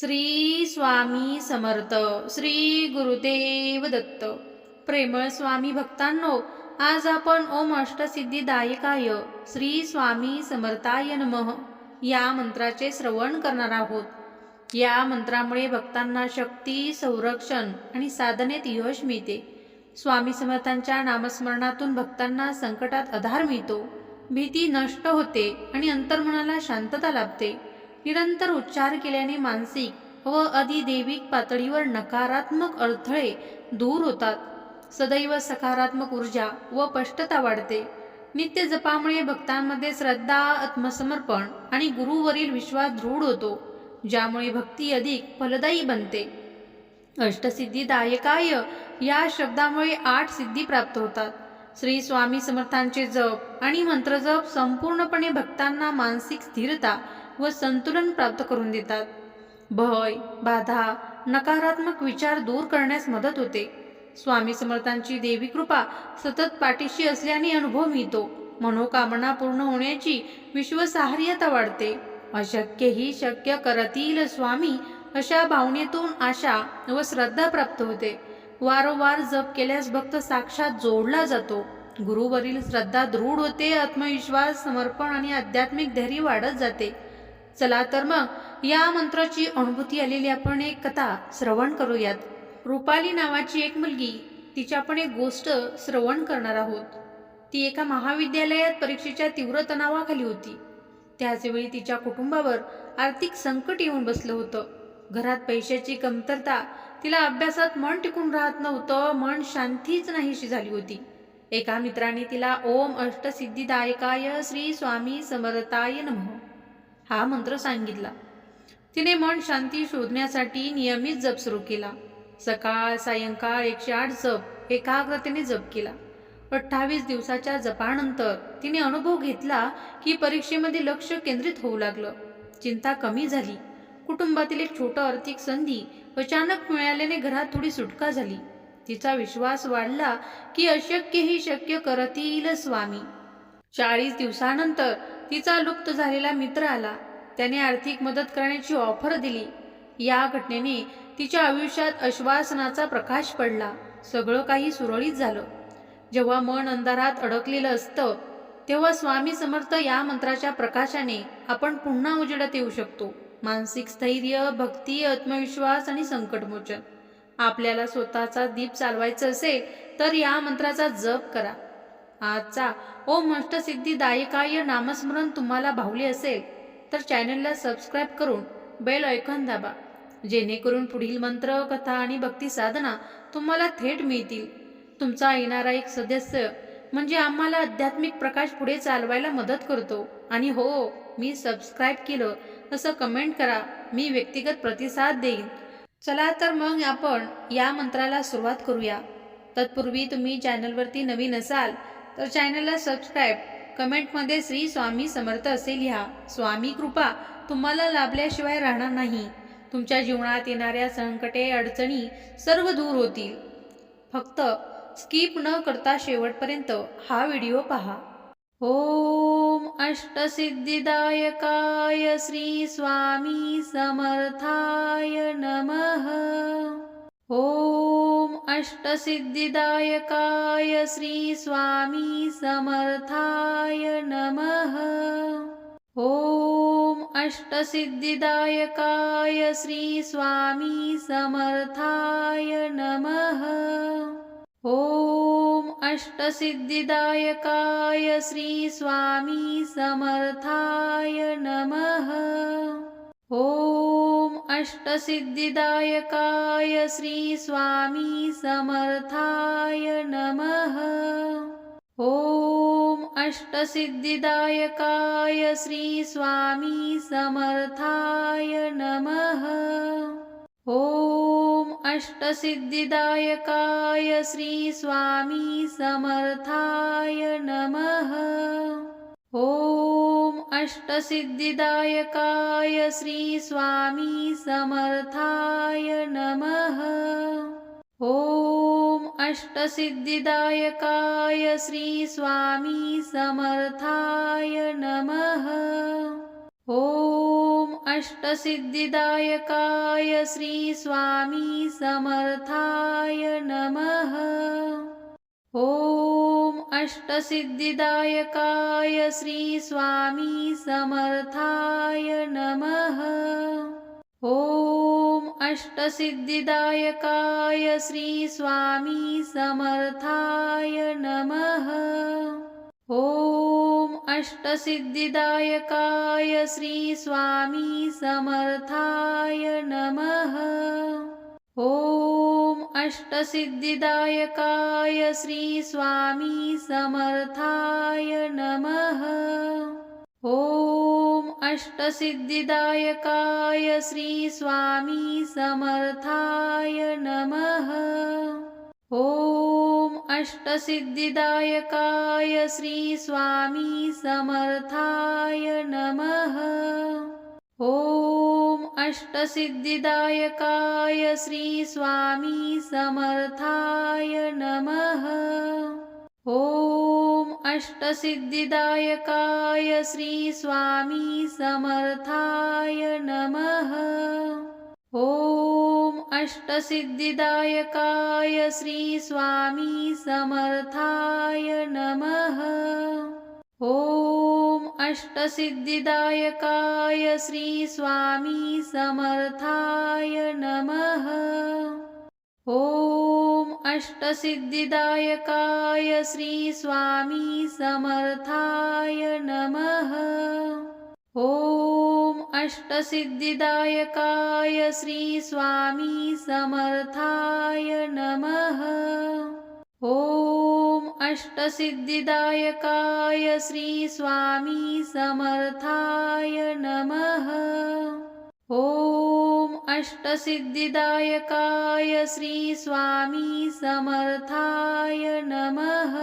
श्री स्वामी समर्थ श्री गुरुदेव दत्त. प्रेमळ स्वामी भक्तांनो आज आपण ओम अष्टसिद्धिदायकाय श्री स्वामी समर्थाय नमः या मंत्राचे श्रवण करणार आहोत. या मंत्रामुळे भक्तांना शक्ती संरक्षण आणि साधनेत यश मिळते. स्वामी समर्थांच्या नामस्मरणातून भक्तांना संकटात आधार मिळतो. भीती नष्ट होते आणि अंतर्मनाला शांतता लाभते. निरंतर उच्चार केल्याने मानसिक व अधिदैविक पातळीवर नकारात्मक अडथळे दूर होतात. सदैव सकारात्मक ऊर्जा व स्पष्टता वाढते. नित्य जपामुळे भक्तांमध्ये श्रद्धा आत्मसमर्पण आणि गुरुवरील विश्वास दृढ होतो ज्यामुळे भक्ती अधिक फलदायी बनते. अष्टसिद्धिदायकाय या शब्दामुळे आठ सिद्धी प्राप्त होतात. श्री स्वामी समर्थांचे जप आणि मंत्रजप संपूर्णपणे भक्तांना मानसिक स्थिरता व संतुलन प्राप्त करून देतात. भय बाधा नकारात्मक विचार दूर करण्यास मदत होते. स्वामी समर्थांची देवी कृपा सतत पाठीशी असल्याने अनुभव मिळतो. मनोकामना पूर्ण होण्याची विश्वसाहार्यता वाढते. अशक्यही शक्य करतील स्वामी अशा भावनेतून आशा व श्रद्धा प्राप्त होते. वारंवार जप केल्यास भक्त साक्षात जोडला जातो. गुरुवरील श्रद्धा दृढ होते आत्मविश्वास समर्पण आणि आध्यात्मिक धैर्य वाढत जाते. चला तर मग या मंत्राची अनुभूती आलेली आपण एक कथा श्रवण करूयात. रुपाली नावाची एक मुलगी तिची आपण एक गोष्ट श्रवण करणार आहोत. ती एका महाविद्यालयात परीक्षेच्या तीव्र तणावाखाली होती. त्याचवेळी तिच्या कुटुंबावर आर्थिक संकट येऊन बसलं होतं. घरात पैशाची कमतरता तिला अभ्यासात मन टिकून राहत नव्हतं मन शांतीच नाहीशी झाली होती. एका मित्राने तिला ओम अष्टसिद्धिदायकाय श्री स्वामी समर्थाय नमः. हा मंत्र सांगितला. तिने मन शांती शोधण्यासाठी नियमित जप सुरू केला. सकाळ सायंकाळ एकशे आठ जप एकाग्रतेने जप केला. अठ्ठावीस दिवसाच्या जपानंतर तिने अनुभव घेतला की परीक्षेमध्ये लक्ष केंद्रित होऊ लागलं. चिंता कमी झाली. कुटुंबातील एक छोटं आर्थिक संधी अचानक मिळाल्याने घरात थोडी सुटका झाली. तिचा विश्वास वाढला की अशक्यही शक्य करतील स्वामी. चाळीस दिवसानंतर तिचा लुप्त झालेला मित्र आला. त्याने आर्थिक मदत करण्याची ऑफर दिली. या घटनेने तिच्या आयुष्यात आश्वासनाचा प्रकाश पडला. सगळं काही सुरळीत झालं. जेव्हा मन अंधारात अडकलेलं असतं तेव्हा स्वामी समर्थ या मंत्राच्या प्रकाशाने आपण पुन्हा उजेडात येऊ शकतो. मानसिक स्थैर्य भक्ती आत्मविश्वास आणि संकटमोचन. आपल्याला स्वतःचा दीप चालवायचं असेल तर या मंत्राचा जप करा. आजचा ओम अष्टसिद्धिदायकाय नामस्मरण तुम्हाला भावले असेल तर चॅनलला सबस्क्राईब करून बेल ऐकून दाबा. जेणेकरून पुढील मंत्र कथा आणि भक्ती साधना तुम्हाला थेट मिळतील. तुमचा येणारा एक सदस्य म्हणजे आम्हाला आध्यात्मिक प्रकाश पुढे चालवायला मदत करतो. आणि हो मी सबस्क्राईब केलं असं कमेंट करा. मी व्यक्तिगत प्रतिसाद देईन. चला तर मग आपण या मंत्राला सुरुवात करूया. तत्पूर्वी तुम्ही चॅनलवरती नवीन असाल तर चॅनलला सबस्क्राईब कमेंटमध्ये श्री स्वामी समर्थ असे लिहा स्वामी कृपा तुम्हाला लाभल्याशिवाय राहणार नाही. तुमच्या जीवनात येणाऱ्या संकटे अडचणी सर्व दूर होतील. फक्त स्किप न करता शेवटपर्यंत हा व्हिडिओ पहा. ओम अष्टसिद्धिदायकाय श्री स्वामी समर्थाय नमः. ओम अष्टसिद्धिदायकाय श्रीस्वामी समर्थाय नमः। ॐ अष्टसिद्धिदायकाय श्रीस्वामी समर्थाय नमः। ॐ अष्टसिद्धिदायकाय श्रीस्वामी समर्थाय नमः। ॐ अष्टसिद्धिदायकाय श्रीस्वामी समर्थाय नमः। ॐ अष्टसिद्धिदायकाय श्रीस्वामी समर्थाय नमः। ॐ अष्टसिद्धिदायकाय श्रीस्वामी समर्थाय नमः। ॐ अष्टसिद्धिदायकाय श्रीस्वामी समर्थाय नमः। ॐ अष्टसिद्धिदायकाय श्रीस्वामी समर्थाय नमः। ॐ अष्टसिद्धिदायकाय श्रीस्वामी समर्थाय नमः। ॐ अष्टसिद्धिदायकाय श्री स्वामी समर्थाय नमः। ॐ अष्टसिद्धिदायकाय श्री स्वामी समर्थाय नमः। ॐ अष्टसिद्धिदायकाय श्री स्वामी समर्थाय नमः। अष्टसिद्धिदायकाय श्रीस्वामी समर्थाय नमः। ॐ अष्टसिद्धिदायकाय श्रीस्वामी समर्थाय नमः। ॐ अष्टसिद्धिदायकाय श्रीस्वामी समर्थाय नमः। ॐ अष्टसिद्धिदायकाय श्री स्वामी समर्थाय नमः। ॐ अष्टसिद्धिदायकाय श्री स्वामी समर्थाय नमः। ॐ अष्टसिद्धिदायकाय श्री स्वामी समर्थाय नमः। ॐ अष्टसिद्धिदायकाय श्रीस्वामी समर्थाय नमः। ॐ अष्टसिद्धिदायकाय श्रीस्वामी समर्थाय नमः। ॐ अष्टसिद्धिदायकाय श्रीस्वामी समर्थाय नमः। ॐ अष्टसिद्धिदायकाय श्री स्वामी समर्थाय नमः। ॐ अष्टसिद्धिदायकाय श्री स्वामी समर्थाय नमः।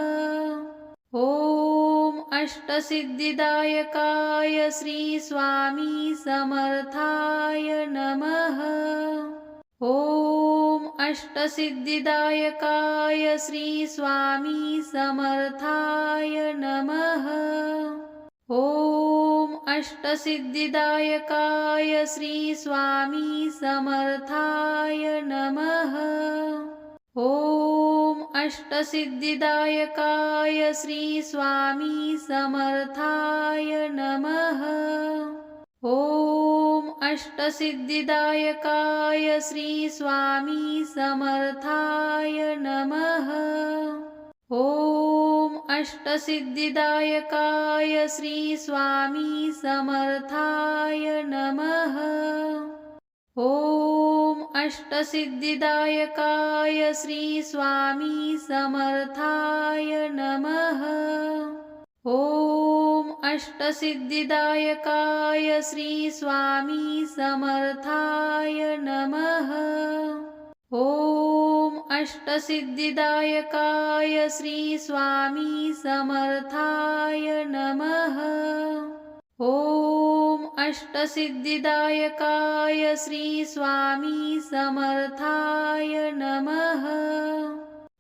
ॐ अष्टसिद्धिदायकाय श्री स्वामी समर्थाय नमः। ॐ अष्टसिद्धिदायकाय श्रीस्वामी समर्थाय नमः। ॐ अष्टसिद्धिदायकाय श्रीस्वामी समर्थाय नमः। ॐ अष्टसिद्धिदायकाय श्रीस्वामी समर्थाय नमः। ॐ अष्टसिद्धिदायकाय श्री स्वामी समर्थाय नमः। ॐ अष्टसिद्धिदायकाय श्री स्वामी समर्थाय नमः। ॐ अष्टसिद्धिदायकाय श्री स्वामी समर्थाय नमः अष्टसिद्धिदायकाय श्रीस्वामी समर्थाय नमः। ॐ अष्टसिद्धिदायकाय श्री स्वामी समर्थाय नमः। ॐ अष्टसिद्धिदायकाय श्री स्वामी समर्थाय नमः।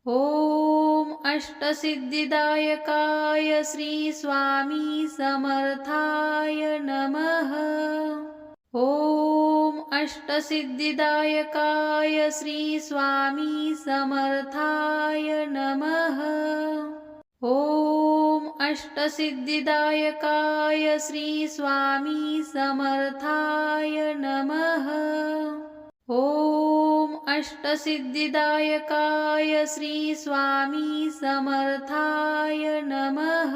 ॐ अष्टसिद्धिदायकाय श्रीस्वामी समर्थाय नमः। ॐ अष्टसिद्धिदायकाय श्रीस्वामी समर्थाय नमः। ॐ अष्टसिद्धिदायकाय श्रीस्वामी समर्थाय नमः। ॐ अष्टसिद्धिदायकाय श्रीस्वामी समर्थाय नमः।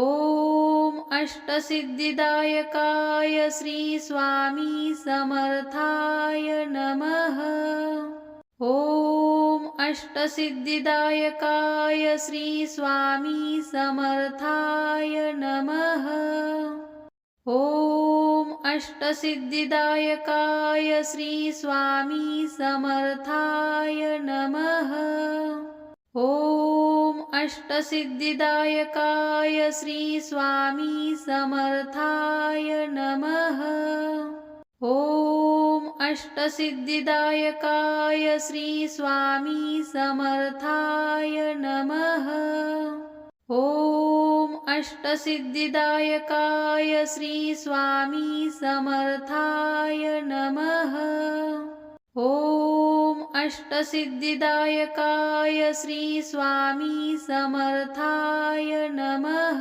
ॐ अष्टसिद्धिदायकाय श्रीस्वामी समर्थाय नमः। ॐ अष्टसिद्धिदायकाय श्रीस्वामी समर्थाय नमः। ॐ अष्टसिद्धिदायकाय श्रीस्वामी समर्थाय नमः। ॐ अष्टसिद्धिदायकाय श्रीस्वामी समर्थाय नमः। ॐ अष्टसिद्धिदायकाय श्रीस्वामी समर्थाय नमः। ॐ अष्टसिद्धिदायकाय श्रीस्वामी समर्थाय नमः। ॐ अष्टसिद्धिदायकाय श्रीस्वामी समर्थाय नमः।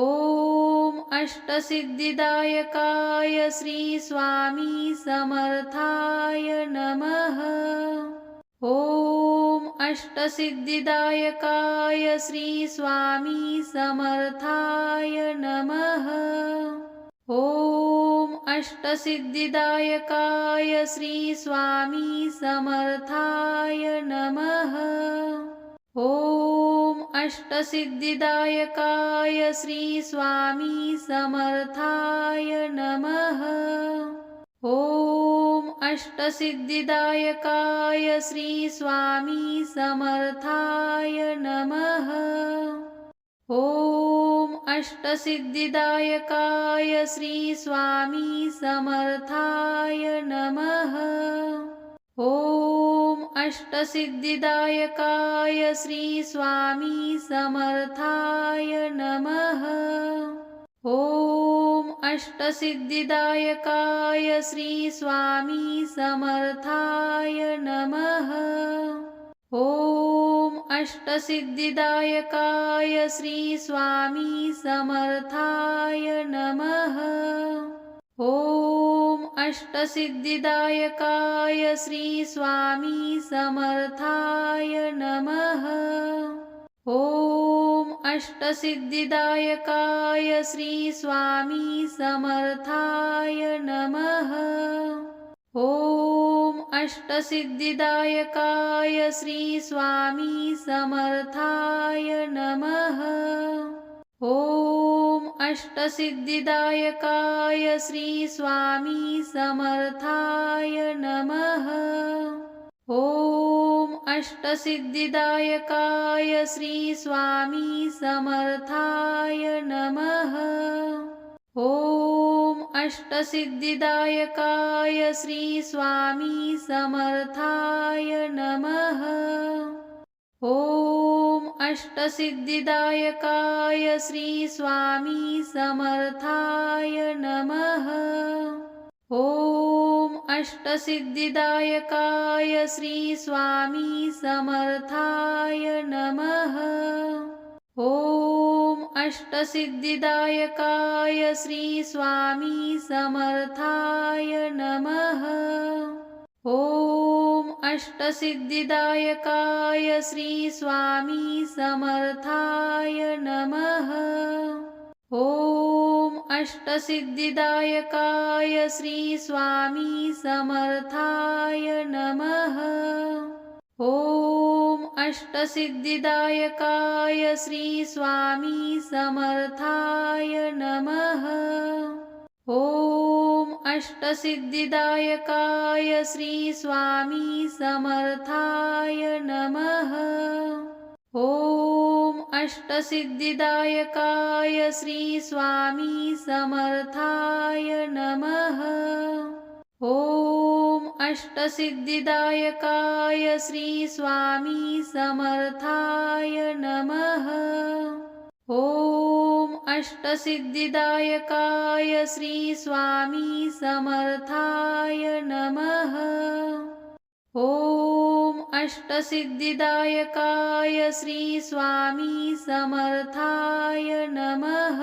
ॐ अष्टसिद्धिदायकाय श्रीस्वामी समर्थाय नमः। ॐ अष्टसिद्धिदायकाय श्रीस्वामी समर्थाय नमः। ॐ अष्टसिद्धिदायकाय श्रीस्वामी समर्थाय नमः। ॐ अष्टसिद्धिदायकाय श्रीस्वामी समर्थाय नमः। ॐ अष्टसिद्धिदायकाय श्री स्वामी समर्थाय नमः। ॐ अष्टसिद्धिदायकाय श्री स्वामी समर्थाय नमः। ॐ अष्टसिद्धिदायकाय श्री स्वामी समर्थाय नमः। ॐ अष्टसिद्धिदायकाय श्रीस्वामी समर्थाय नमः। ॐ अष्टसिद्धिदायकाय श्रीस्वामी समर्थाय नमः। ॐ अष्टसिद्धिदायकाय श्रीस्वामी समर्थाय नमः। ॐ अष्टसिद्धिदायकाय श्रीस्वामी समर्थाय नमः। ॐ अष्टसिद्धिदायकाय श्रीस्वामी समर्थाय नमः। ॐ अष्टसिद्धिदायकाय श्रीस्वामी समर्थाय नमः। ॐ अष्टसिद्धिदायकाय श्रीस्वामी समर्थाय नमः। ॐ अष्टसिद्धिदायकाय श्रीस्वामी समर्थाय नमः। ॐ अष्टसिद्धिदायकाय श्रीस्वामी समर्थाय नमः। ॐ अष्टसिद्धिदायकाय श्री स्वामी समर्थाय नमः। ॐ अष्टसिद्धिदायकाय श्री स्वामी समर्थाय नमः। ॐ अष्टसिद्धिदायकाय श्री स्वामी समर्थाय नमः। ॐ अष्टसिद्धिदायकाय श्रीस्वामी समर्थाय नमः। ॐ अष्टसिद्धिदायकाय श्रीस्वामी समर्थाय नमः। ॐ अष्टसिद्धिदायकाय श्रीस्वामी समर्थाय नमः। ॐ अष्टसिद्धिदायकाय श्रीस्वामी समर्थाय नमः। ॐ अष्टसिद्धिदायकाय श्रीस्वामी समर्थाय नमः। ॐ अष्टसिद्धिदायकाय श्रीस्वामी समर्थाय नमः। ॐ अष्टसिद्धिदायकाय श्रीस्वामी समर्थाय नमः।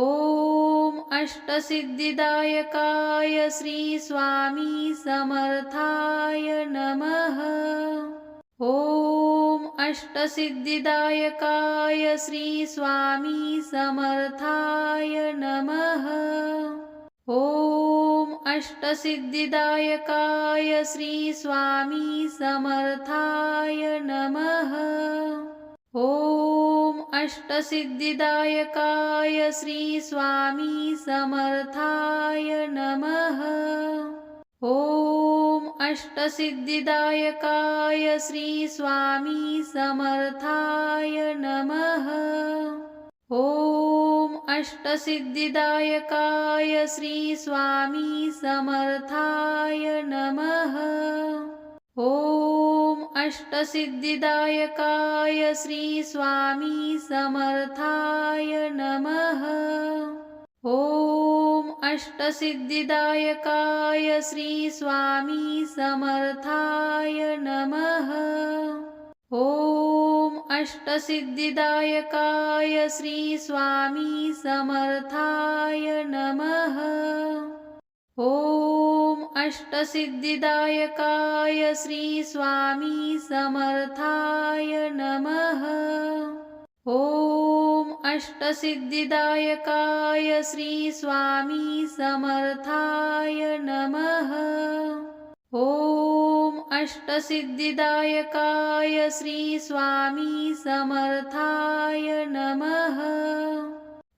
ॐ अष्टसिद्धिदायकाय श्रीस्वामी समर्थाय नमः। ॐ अष्टसिद्धिदायकाय श्रीस्वामी समर्थाय नमः। ॐ अष्टसिद्धिदायकाय श्रीस्वामी समर्थाय नमः। ॐ अष्टसिद्धिदायकाय श्रीस्वामी समर्थाय नमः। ॐ अष्टसिद्धिदायकाय श्रीस्वामी समर्थाय नमः। ॐ अष्टसिद्धिदायकाय श्रीस्वामी समर्थाय नमः। ॐ अष्टसिद्धिदायकाय श्रीस्वामी समर्थाय नमः। ॐ अष्टसिद्धिदायकाय श्रीस्वामी समर्थाय नमः। ॐ अष्टसिद्धिदायकाय श्रीस्वामी समर्थाय नमः। ॐ अष्टसिद्धिदायकाय श्रीस्वामी समर्थाय नमः। ॐ अष्टसिद्धिदायकाय श्रीस्वामी समर्थाय नमः। ॐ अष्टसिद्धिदायकाय श्रीस्वामी समर्थाय नमः।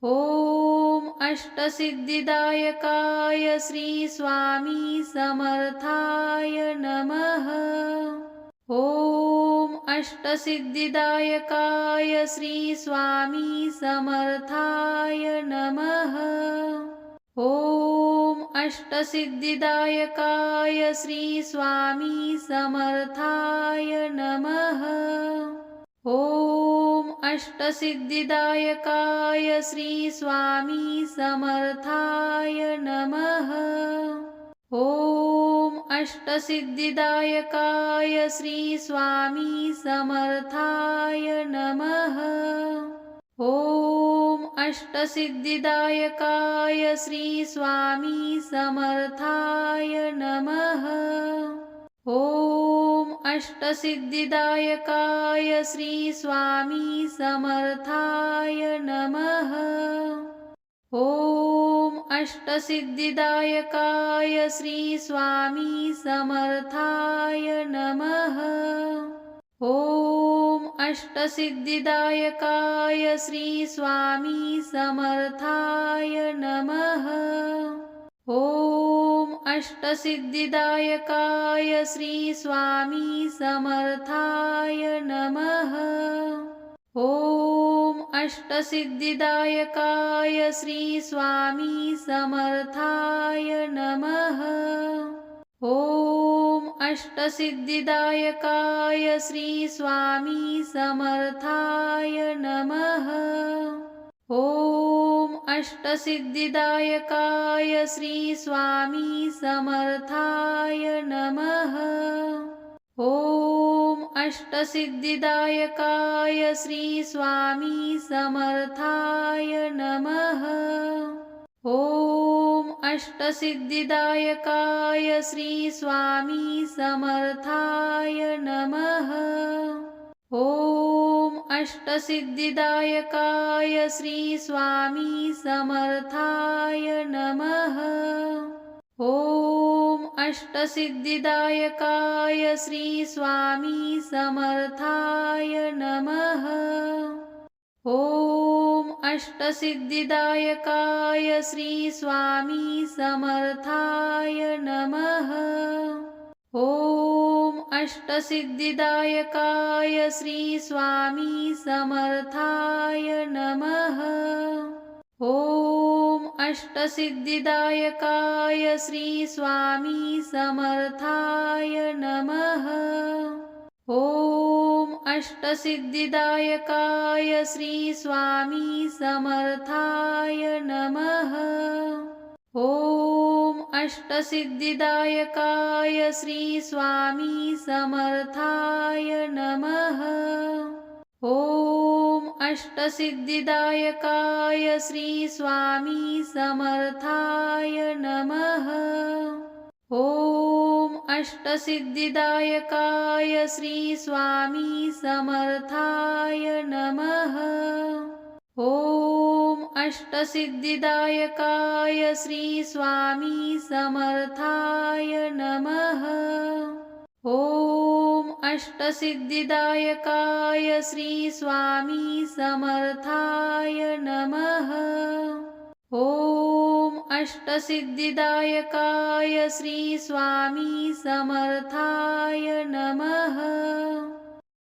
ॐ अष्टसिद्धिदायकाय श्रीस्वामी समर्थाय नमः। ॐ अष्टसिद्धिदायकाय श्रीस्वामी समर्थाय नमः। ॐ अष्टसिद्धिदायकाय श्रीस्वामी समर्थाय नमः। ॐ अष्टसिद्धिदायकाय श्रीस्वामी समर्थाय नमः। ॐ अष्टसिद्धिदायकाय श्रीस्वामी समर्थाय नमः। ॐ अष्टसिद्धिदायकाय श्रीस्वामी समर्थाय नमः। ॐ अष्टसिद्धिदायकाय श्रीस्वामी समर्थाय नमः। ॐ अष्टसिद्धिदायकाय श्रीस्वामी समर्थाय नमः। ॐ अष्टसिद्धिदायकाय श्रीस्वामी समर्थाय नमः। ॐ अष्टसिद्धिदायकाय श्रीस्वामी समर्थाय नमः। ॐ अष्टसिद्धिदायकाय श्रीस्वामी समर्थाय नमः। ॐ अष्टसिद्धिदायकाय श्रीस्वामी समर्थाय नमः। ॐ अष्टसिद्धिदायकाय श्रीस्वामी समर्थाय नमः। ॐ अष्टसिद्धिदायकाय श्रीस्वामी समर्थाय नमः। ॐ अष्टसिद्धिदायकाय श्रीस्वामी समर्थाय नमः। ॐ अष्टसिद्धिदायकाय श्रीस्वामी समर्थाय नमः। ॐ अष्टसिद्धिदायकाय श्री स्वामी समर्थाय नमः। ॐ अष्टसिद्धिदायकाय श्रीस्वामी समर्थाय नमः। ॐ अष्टसिद्धिदायकाय श्रीस्वामी समर्थाय नमः। ॐ अष्टसिद्धिदायकाय श्रीस्वामी समर्थाय नमः। ॐ अष्टसिद्धिदायकाय श्री स्वामी समर्थाय नमः। ॐ अष्टसिद्धिदायकाय श्रीस्वामी समर्थाय नमः। ॐ अष्टसिद्धिदायकाय श्री स्वामी समर्थाय नमः। अष्टसिद्धिदायकाय श्रीस्वामी समर्थाय नमः। ॐ अष्टसिद्धिदायकाय श्रीस्वामी समर्थाय नमः। ॐ अष्टसिद्धिदायकाय श्रीस्वामी समर्थाय नमः। ॐ अष्टसिद्धिदायकाय श्री स्वामी समर्थाय नमः।